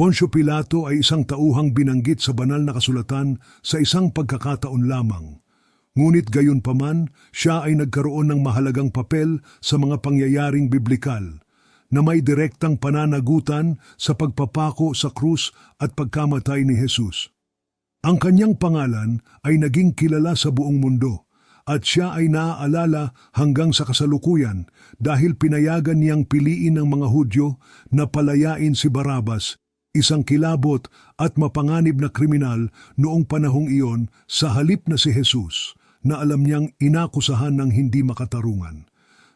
Poncio Pilato ay isang tauhang binanggit sa banal na kasulatan sa isang pagkakataon lamang. Ngunit gayon paman, siya ay nagkaroon ng mahalagang papel sa mga pangyayaring biblikal na may direktang pananagutan sa pagpapako sa krus at pagkamatay ni Jesus. Ang kanyang pangalan ay naging kilala sa buong mundo at siya ay naaalala hanggang sa kasalukuyan dahil pinayagan niyang piliin ng mga Hudyo na palayain si Barabas, isang kilabot at mapanganib na kriminal noong panahong iyon sa halip na si Jesus na alam niyang inakusahan ng hindi makatarungan.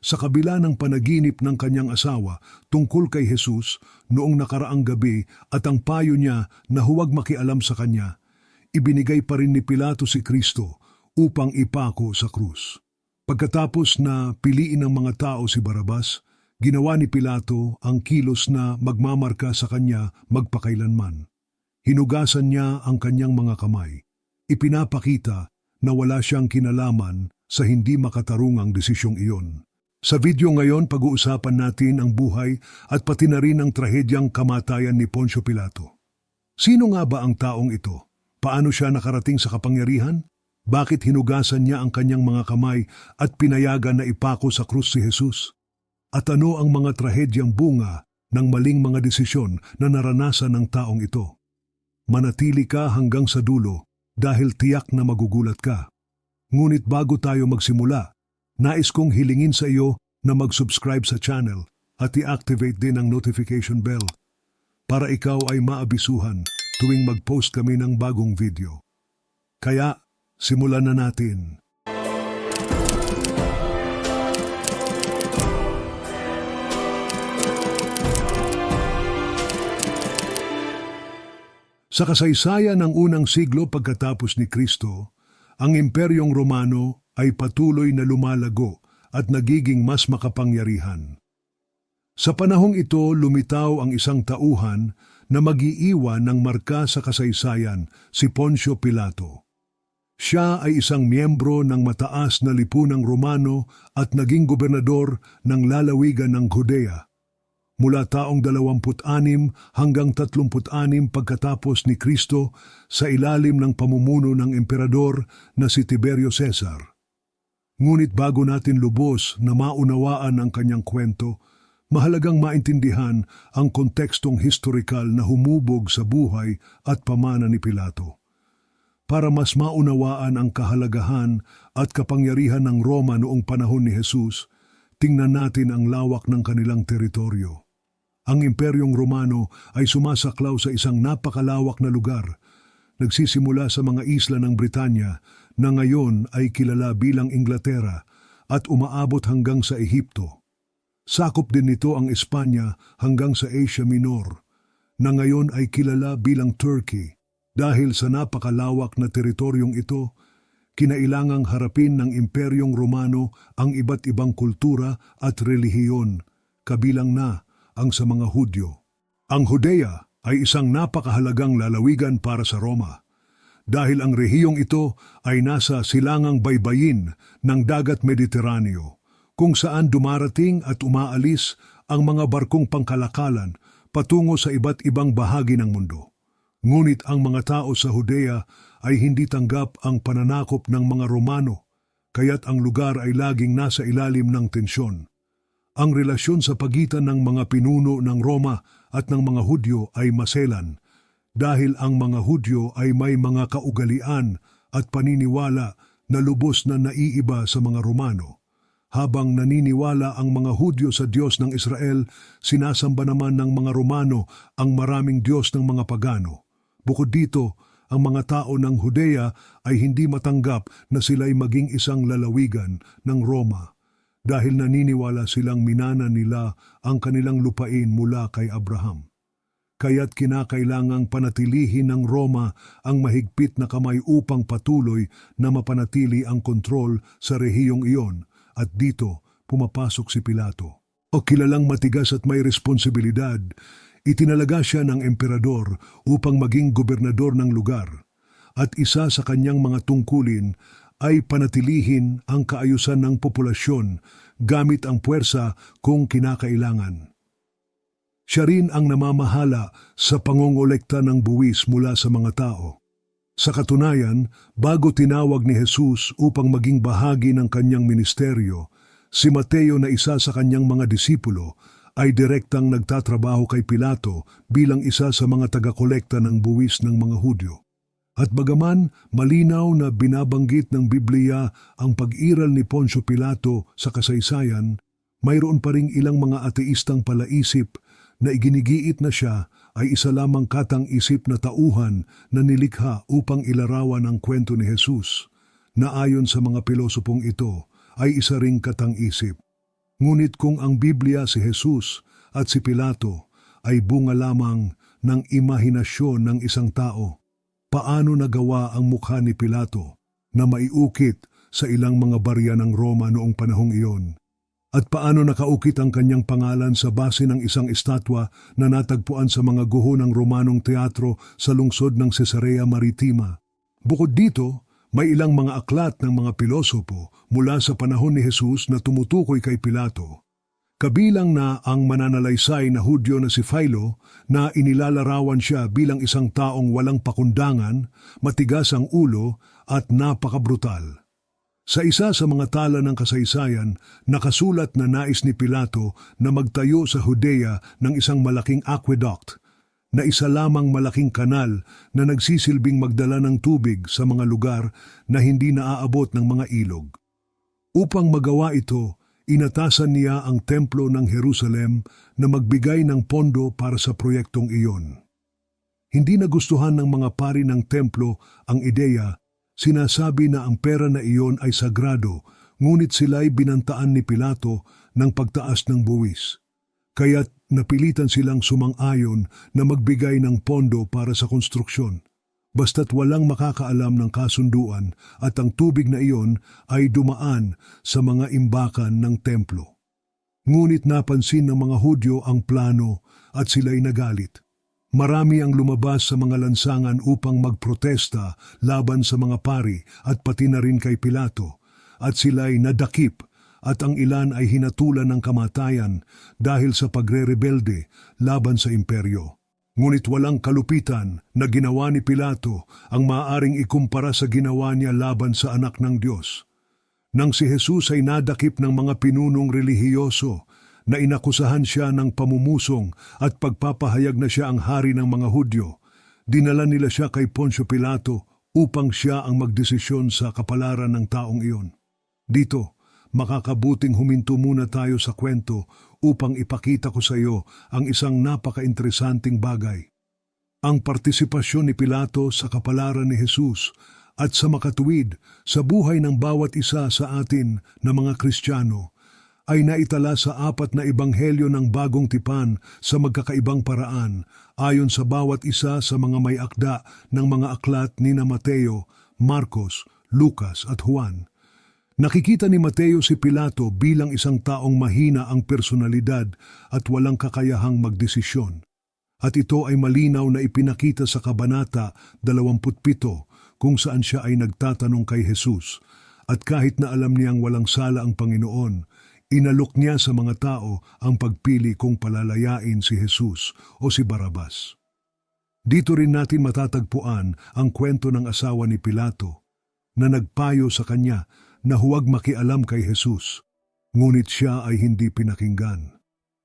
Sa kabila ng panaginip ng kanyang asawa tungkol kay Jesus noong nakaraang gabi at ang payo niya na huwag makialam sa kanya, ibinigay pa rin ni Pilato si Kristo upang ipako sa krus. Pagkatapos na piliin ng mga tao si Barabas, ginawa ni Pilato ang kilos na magmamarka sa kanya magpakailanman. Hinugasan niya ang kanyang mga kamay. Ipinapakita na wala siyang kinalaman sa hindi makatarungang desisyong iyon. Sa video ngayon, pag-uusapan natin ang buhay at pati na rin ang trahedyang kamatayan ni Poncio Pilato. Sino nga ba ang taong ito? Paano siya nakarating sa kapangyarihan? Bakit hinugasan niya ang kanyang mga kamay at pinayagan na ipako sa krus si Jesus? At ano ang mga trahedyang bunga ng maling mga desisyon na naranasan ng taong ito? Manatili ka hanggang sa dulo dahil tiyak na magugulat ka. Ngunit bago tayo magsimula, nais kong hilingin sa iyo na mag-subscribe sa channel at i-activate din ang notification bell para ikaw ay maabisuhan tuwing mag-post kami ng bagong video. Kaya, simulan na natin. Sa kasaysayan ng unang siglo pagkatapos ni Kristo, ang Imperyong Romano ay patuloy na lumalago at nagiging mas makapangyarihan. Sa panahong ito, lumitaw ang isang tauhan na mag-iiwan ng marka sa kasaysayan, si Poncio Pilato. Siya ay isang miyembro ng mataas na lipunang Romano at naging gobernador ng lalawigan ng Judea mula taong 26 hanggang 36 pagkatapos ni Kristo sa ilalim ng pamumuno ng emperador na si Tiberio Caesar. Ngunit bago natin lubos na maunawaan ang kanyang kwento, mahalagang maintindihan ang kontekstong historikal na humubog sa buhay at pamana ni Pilato. Para mas maunawaan ang kahalagahan at kapangyarihan ng Roma noong panahon ni Jesus, tingnan natin ang lawak ng kanilang teritoryo. Ang Imperyong Romano ay sumasaklaw sa isang napakalawak na lugar. Nagsisimula sa mga isla ng Britanya na ngayon ay kilala bilang Inglaterra at umaabot hanggang sa Ehipto. Sakop din nito ang Espanya hanggang sa Asia Minor, na ngayon ay kilala bilang Turkey. Dahil sa napakalawak na teritoryong ito, kinailangang harapin ng Imperyong Romano ang iba't ibang kultura at relihiyon, kabilang na ang sa mga Hudyo. Ang Judea ay isang napakahalagang lalawigan para sa Roma dahil ang rehiyong ito ay nasa silangang baybayin ng dagat Mediteraneo kung saan dumarating at umaalis ang mga barkong pangkalakalan patungo sa iba't ibang bahagi ng mundo. Ngunit ang mga tao sa Judea ay hindi tanggap ang pananakop ng mga Romano, kaya't ang lugar ay laging nasa ilalim ng tensyon. Ang relasyon sa pagitan ng mga pinuno ng Roma at ng mga Hudyo ay maselan dahil ang mga Hudyo ay may mga kaugalian at paniniwala na lubos na naiiba sa mga Romano. Habang naniniwala ang mga Hudyo sa Diyos ng Israel, sinasamba naman ng mga Romano ang maraming Diyos ng mga pagano. Bukod dito, ang mga tao ng Judea ay hindi matanggap na sila'y maging isang lalawigan ng Roma dahil naniniwala silang minana nila ang kanilang lupain mula kay Abraham. Kaya't kinakailangang panatilihin ng Roma ang mahigpit na kamay upang patuloy na mapanatili ang kontrol sa rehiyong iyon at dito pumapasok si Pilato. O kilalang matigas at may responsibilidad, itinalaga siya ng emperador upang maging gobernador ng lugar at isa sa kanyang mga tungkulin ay panatilihin ang kaayusan ng populasyon gamit ang puwersa kung kinakailangan. Siya rin ang namamahala sa pangongolekta ng buwis mula sa mga tao. Sa katunayan, bago tinawag ni Jesus upang maging bahagi ng kanyang ministeryo, si Mateo na isa sa kanyang mga disipulo ay direktang nagtatrabaho kay Pilato bilang isa sa mga taga-kolekta ng buwis ng mga Hudyo. At bagaman malinaw na binabanggit ng Biblia ang pag-iral ni Poncio Pilato sa kasaysayan, mayroon pa ring ilang mga ateistang palaisip na iginigiit na siya ay isa lamang katang-isip na tauhan na nilikha upang ilarawan ang kwento ni Jesus, na ayon sa mga pilosopong ito ay isa ring katang-isip. Ngunit kung ang Biblia si Jesus at si Pilato ay bunga lamang ng imahinasyon ng isang tao, paano nagawa ang mukha ni Pilato na maiukit sa ilang mga barya ng Roma noong panahong iyon? At paano nakaukit ang kanyang pangalan sa base ng isang estatwa na natagpuan sa mga guho ng Romanong teatro sa lungsod ng Cesarea Maritima? Bukod dito, may ilang mga aklat ng mga pilosopo mula sa panahon ni Jesus na tumutukoy kay Pilato. Kabilang na ang mananalaysay na Hudyo na si Philo na inilalarawan siya bilang isang taong walang pakundangan, matigas ang ulo at napakabrutal. Sa isa sa mga tala ng kasaysayan, nakasulat na nais ni Pilato na magtayo sa Judea ng isang malaking aqueduct na isa lamang malaking kanal na nagsisilbing magdala ng tubig sa mga lugar na hindi naaabot ng mga ilog. Upang magawa ito, inatasan niya ang templo ng Jerusalem na magbigay ng pondo para sa proyektong iyon. Hindi nagustuhan ng mga pari ng templo ang ideya Sinasabi na ang pera na iyon ay sagrado, ngunit sila'y binantaan ni Pilato ng pagtaas ng buwis. Kaya't napilitan silang sumang-ayon na magbigay ng pondo para sa konstruksyon. Basta't walang makakaalam ng kasunduan at ang tubig na iyon ay dumaan sa mga imbakan ng templo. Ngunit napansin ng mga Hudyo ang plano at sila'y nagalit. Marami ang lumabas sa mga lansangan upang magprotesta laban sa mga pari at pati na rin kay Pilato, at sila'y nadakip at ang ilan ay hinatulan ng kamatayan dahil sa pagre-rebelde laban sa imperyo. Ngunit walang kalupitan na ginawa ni Pilato ang maaring ikumpara sa ginawa niya laban sa anak ng Diyos. Nang si Jesus ay nadakip ng mga pinunong relihiyoso na inakusahan siya ng pamumusong at pagpapahayag na siya ang hari ng mga Hudyo. Dinala nila siya kay Poncio Pilato upang siya ang magdesisyon sa kapalaran ng taong iyon. Dito, makakabuting huminto muna tayo sa kwento upang ipakita ko sa iyo ang isang napaka-interesanting bagay. Ang partisipasyon ni Pilato sa kapalaran ni Jesus at sa makatuwid sa buhay ng bawat isa sa atin na mga Kristiyano ay naitala sa apat na ebanghelyo ng bagong tipan sa magkakaibang paraan ayon sa bawat isa sa mga may akda ng mga aklat ni na Mateo, Marcos, Lucas at Juan. Nakikita ni Mateo si Pilato bilang isang taong mahina ang personalidad at walang kakayahang magdesisyon. At ito ay malinaw na ipinakita sa Kabanata 27 kung saan siya ay nagtatanong kay Jesus. At kahit na alam niyang walang sala ang Panginoon, Inalok niya sa mga tao ang pagpili kung palalayain si Jesus o si Barabas. Dito rin natin matatagpuan ang kwento ng asawa ni Pilato na nagpayo sa kanya na huwag makialam kay Jesus, ngunit siya ay hindi pinakinggan.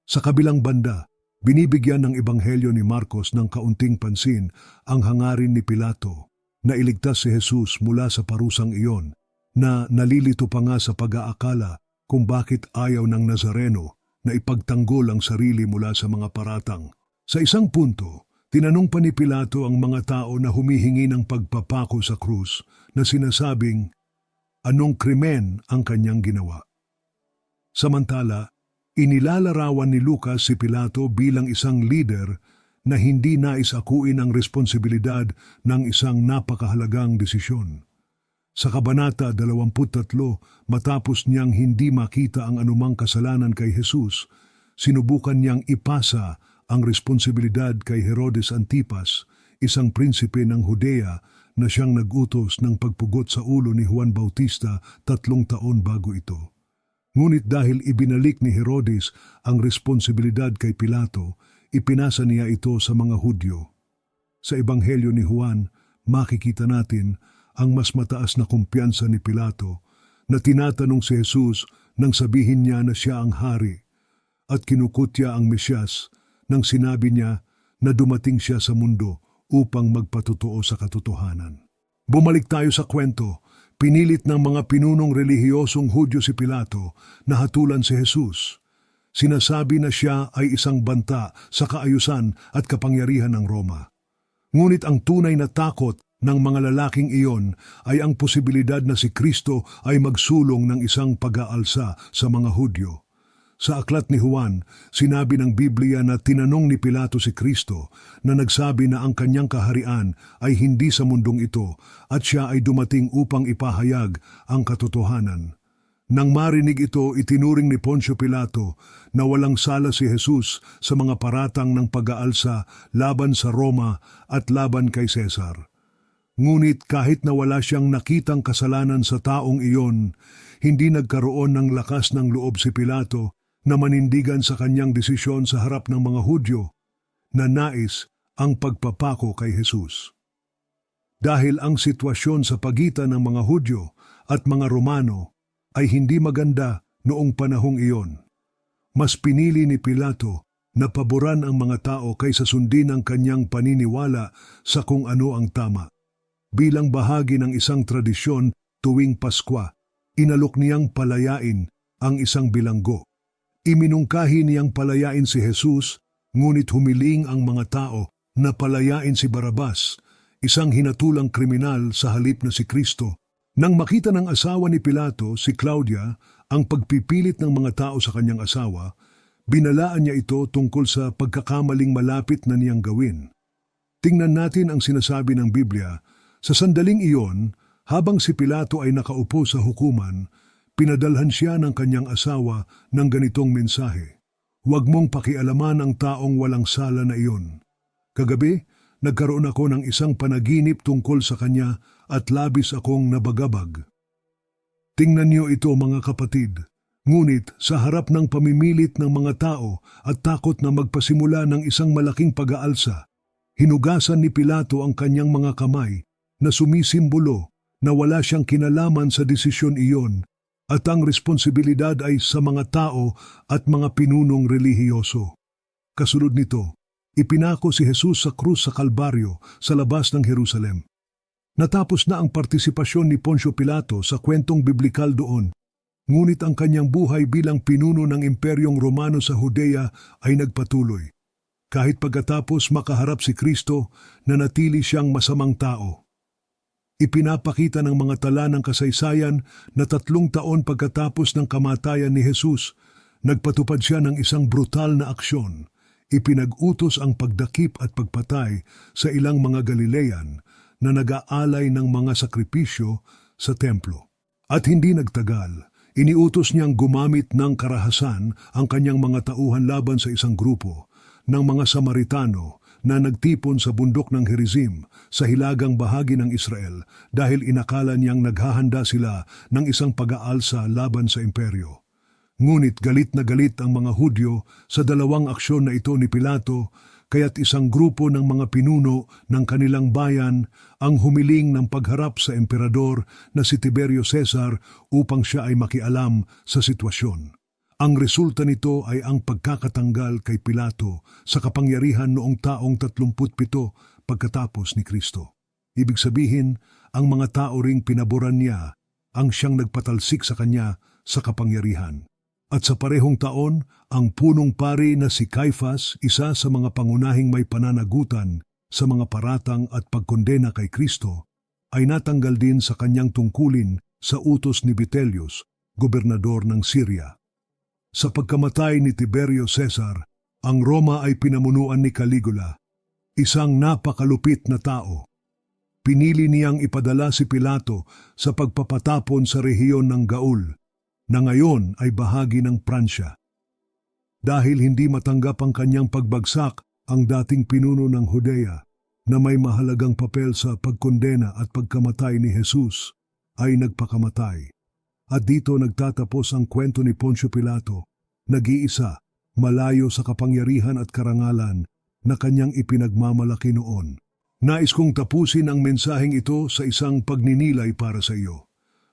Sa kabilang banda, binibigyan ng Ebanghelyo ni Marcos ng kaunting pansin ang hangarin ni Pilato na iligtas si Jesus mula sa parusang iyon na nalilito pa nga sa pag-aakala kung bakit ayaw ng Nazareno na ipagtanggol ang sarili mula sa mga paratang. Sa isang punto, tinanong pa ni Pilato ang mga tao na humihingi ng pagpapako sa krus na sinasabing anong krimen ang kanyang ginawa. Samantala, inilalarawan ni Lucas si Pilato bilang isang leader na hindi nais akuin ang responsibilidad ng isang napakahalagang desisyon. Sa Kabanata 23, matapos niyang hindi makita ang anumang kasalanan kay Jesus, sinubukan niyang ipasa ang responsibilidad kay Herodes Antipas, isang prinsipe ng Judea na siyang nagutos ng pagpugot sa ulo ni Juan Bautista tatlong taon bago ito. Ngunit dahil ibinalik ni Herodes ang responsibilidad kay Pilato, ipinasa niya ito sa mga Hudyo. Sa Ebanghelyo ni Juan, makikita natin ang mas mataas na kumpiyansa ni Pilato na tinatanong si Jesus nang sabihin niya na siya ang hari at kinukutya ang Mesyas nang sinabi niya na dumating siya sa mundo upang magpatotoo sa katotohanan. Bumalik tayo sa kwento, pinilit ng mga pinunong relihiyosong Hudyo si Pilato na hatulan si Jesus. Sinasabi na siya ay isang banta sa kaayusan at kapangyarihan ng Roma. Ngunit ang tunay na takot ng mga lalaking iyon ay ang posibilidad na si Kristo ay magsulong ng isang pag-aalsa sa mga Hudyo. Sa aklat ni Juan, sinabi ng Biblia na tinanong ni Pilato si Kristo na nagsabi na ang kanyang kaharian ay hindi sa mundong ito at siya ay dumating upang ipahayag ang katotohanan. Nang marinig ito, itinuring ni Poncio Pilato na walang sala si Jesus sa mga paratang ng pag-aalsa laban sa Roma at laban kay Cesar. Ngunit kahit na wala siyang nakitang kasalanan sa taong iyon, hindi nagkaroon ng lakas ng loob si Pilato na manindigan sa kanyang desisyon sa harap ng mga Hudyo na nais ang pagpapako kay Jesus. Dahil ang sitwasyon sa pagitan ng mga Hudyo at mga Romano ay hindi maganda noong panahong iyon. Mas pinili ni Pilato na paboran ang mga tao kaysa sundin ang kanyang paniniwala sa kung ano ang tama. Bilang bahagi ng isang tradisyon tuwing Paskwa, inalok niyang palayain ang isang bilanggo. Iminungkahi niyang palayain si Jesus, ngunit humiling ang mga tao na palayain si Barabas, isang hinatulang kriminal sa halip na si Kristo. Nang makita ng asawa ni Pilato, si Claudia, ang pagpipilit ng mga tao sa kanyang asawa, binalaan niya ito tungkol sa pagkakamaling malapit na niyang gawin. Tingnan natin ang sinasabi ng Biblia. Sa sandaling iyon, habang si Pilato ay nakaupo sa hukuman, pinadalhan siya ng kanyang asawa ng ganitong mensahe. Huwag mong pakialaman ang taong walang sala na iyon. Kagabi, nagkaroon ako ng isang panaginip tungkol sa kanya at labis akong nabagabag. Tingnan niyo ito mga kapatid. Ngunit sa harap ng pamimilit ng mga tao at takot na magpasimula ng isang malaking pag-aalsa, hinugasan ni Pilato ang kanyang mga kamay na sumisimbolo na wala siyang kinalaman sa desisyon iyon at ang responsibilidad ay sa mga tao at mga pinunong relihiyoso. Kasunod nito, ipinako si Jesus sa krus sa Kalbaryo sa labas ng Jerusalem. Natapos na ang partisipasyon ni Poncio Pilato sa kwentong biblikal doon, ngunit ang kanyang buhay bilang pinuno ng Imperyong Romano sa Judea ay nagpatuloy. Kahit pagkatapos makaharap si Kristo, nanatili siyang masamang tao. Ipinapakita ng mga tala ng kasaysayan na tatlong taon pagkatapos ng kamatayan ni Jesus, nagpatupad siya ng isang brutal na aksyon. Ipinag-utos ang pagdakip at pagpatay sa ilang mga Galilean na nag-aalay ng mga sakripisyo sa templo. At hindi nagtagal, iniutos niyang gumamit ng karahasan ang kanyang mga tauhan laban sa isang grupo ng mga Samaritano na nagtipon sa bundok ng Gerizim sa hilagang bahagi ng Israel dahil inakala niyang naghahanda sila ng isang pag-aalsa laban sa imperyo. Ngunit galit na galit ang mga Hudyo sa dalawang aksyon na ito ni Pilato kaya't isang grupo ng mga pinuno ng kanilang bayan ang humiling ng pagharap sa emperador na si Tiberio Cesar upang siya ay makialam sa sitwasyon. Ang resulta nito ay ang pagkakatanggal kay Pilato sa kapangyarihan noong taong 37 pagkatapos ni Kristo. Ibig sabihin, ang mga tao ring pinaboran niya ang siyang nagpatalsik sa kanya sa kapangyarihan. At sa parehong taon, ang punong pari na si Caiphas, isa sa mga pangunahing may pananagutan sa mga paratang at pagkondena kay Kristo, ay natanggal din sa kanyang tungkulin sa utos ni Vitellius, gobernador ng Syria. Sa pagkamatay ni Tiberio Cesar, ang Roma ay pinamunuan ni Caligula, isang napakalupit na tao. Pinili niyang ipadala si Pilato sa pagpapatapon sa rehiyon ng Gaul, na ngayon ay bahagi ng Pransya. Dahil hindi matanggap ang kanyang pagbagsak ang dating pinuno ng Judea, na may mahalagang papel sa pagkondena at pagkamatay ni Jesus, ay nagpakamatay. At dito nagtatapos ang kwento ni Poncio Pilato, nag-iisa, malayo sa kapangyarihan at karangalan na kanyang ipinagmamalaki noon. Nais kong tapusin ang mensaheng ito sa isang pagninilay para sa iyo.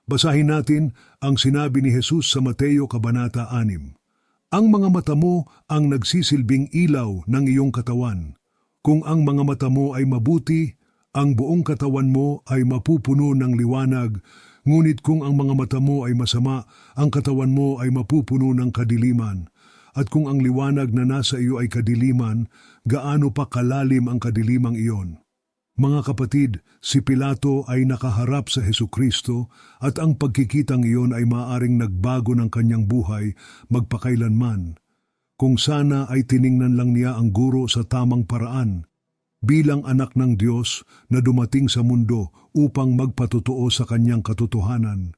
Basahin natin ang sinabi ni Jesus sa Mateo Kabanata 6. Ang mga mata mo ang nagsisilbing ilaw ng iyong katawan. Kung ang mga mata mo ay mabuti, ang buong katawan mo ay mapupuno ng liwanag, ngunit kung ang mga mata mo ay masama, ang katawan mo ay mapupuno ng kadiliman. At kung ang liwanag na nasa iyo ay kadiliman, gaano pa kalalim ang kadilimang iyon? Mga kapatid, si Pilato ay nakaharap sa Heso Kristo at ang pagkikitang iyon ay maaring nagbago ng kanyang buhay magpakailanman. Kung sana ay tiningnan lang niya ang guro sa tamang paraan, bilang anak ng Diyos na dumating sa mundo upang magpatotoo sa kanyang katotohanan.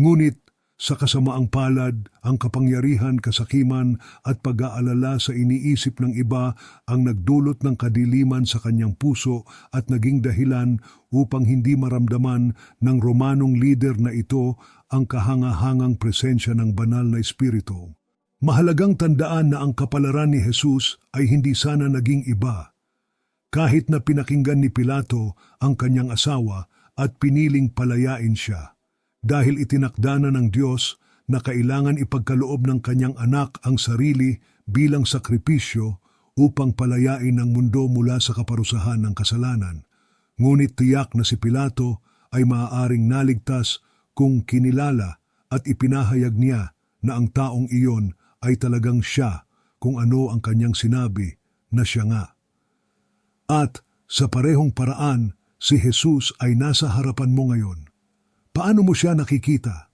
Ngunit sa kasamaang palad, ang kapangyarihan, kasakiman at pag-aalala sa iniisip ng iba ang nagdulot ng kadiliman sa kanyang puso at naging dahilan upang hindi maramdaman ng Romanong leader na ito ang kahangahangang presensya ng banal na espiritu. Mahalagang tandaan na ang kapalaran ni Jesus ay hindi sana naging iba. Kahit na pinakinggan ni Pilato ang kanyang asawa at piniling palayain siya dahil itinakda na ng Diyos na kailangan ipagkaloob ng kanyang anak ang sarili bilang sakripisyo upang palayain ang mundo mula sa kaparusahan ng kasalanan. Ngunit tiyak na si Pilato ay maaaring naligtas kung kinilala at ipinahayag niya na ang taong iyon ay talagang siya kung ano ang kanyang sinabi na siya nga. At sa parehong paraan, si Jesus ay nasa harapan mo ngayon. Paano mo siya nakikita?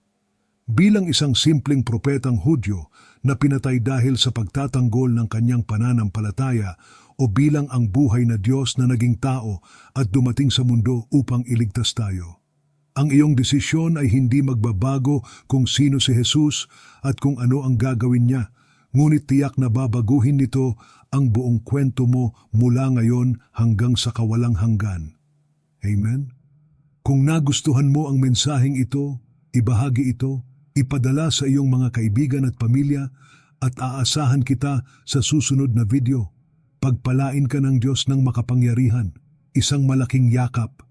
Bilang isang simpleng propetang Hudyo na pinatay dahil sa pagtatanggol ng kanyang pananampalataya o bilang ang buhay na Diyos na naging tao at dumating sa mundo upang iligtas tayo. Ang iyong desisyon ay hindi magbabago kung sino si Jesus at kung ano ang gagawin niya, ngunit tiyak na babaguhin nito ang buong kwento mo mula ngayon hanggang sa kawalang hanggan. Amen? Kung nagustuhan mo ang mensaheng ito, ibahagi ito, ipadala sa iyong mga kaibigan at pamilya at aasahan kita sa susunod na video. Pagpalain ka ng Diyos ng makapangyarihan, isang malaking yakap